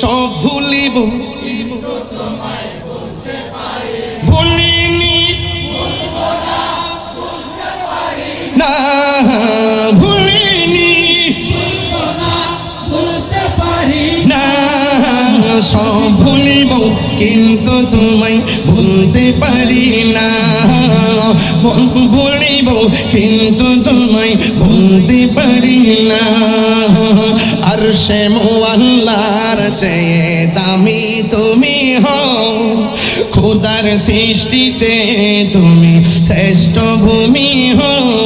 সব ভুলিব। ভুলিনি। না ভুলিনি। না, সব ভুলিব। কিন্তু তোমায় ভুলতে পারি না। ভুলিব, কিন্তু তোমায় ভুলতে পারি না। আর সে মোয়াল্লার চেয়ে দামি তুমি হও। খোদার সৃষ্টিতে তুমি শ্রেষ্ঠ ভূমি হও।